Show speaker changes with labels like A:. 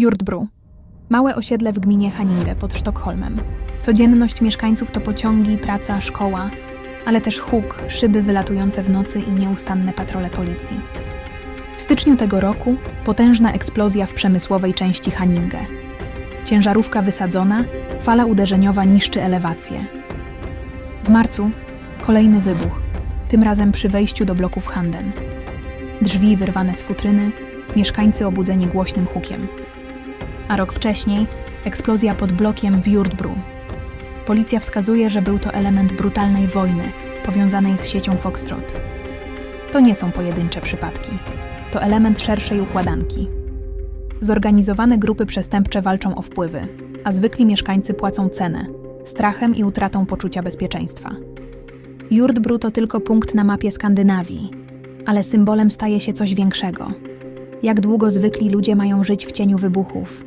A: Jurtbru. Małe osiedle w gminie Haninge pod Sztokholmem. Codzienność mieszkańców to pociągi, praca, szkoła, ale też huk, szyby wylatujące w nocy i nieustanne patrole policji. W styczniu tego roku potężna eksplozja w przemysłowej części Haninge. Ciężarówka wysadzona, fala uderzeniowa niszczy elewację. W marcu kolejny wybuch, tym razem przy wejściu do bloków Handen. Drzwi wyrwane z futryny, mieszkańcy obudzeni głośnym hukiem. A rok wcześniej eksplozja pod blokiem w Jurtbru. Policja wskazuje, że był to element brutalnej wojny powiązanej z siecią Foxtrot. To nie są pojedyncze przypadki. To element szerszej układanki. Zorganizowane grupy przestępcze walczą o wpływy, a zwykli mieszkańcy płacą cenę strachem i utratą poczucia bezpieczeństwa. Jurtbru to tylko punkt na mapie Skandynawii, ale symbolem staje się coś większego. Jak długo zwykli ludzie mają żyć w cieniu wybuchów,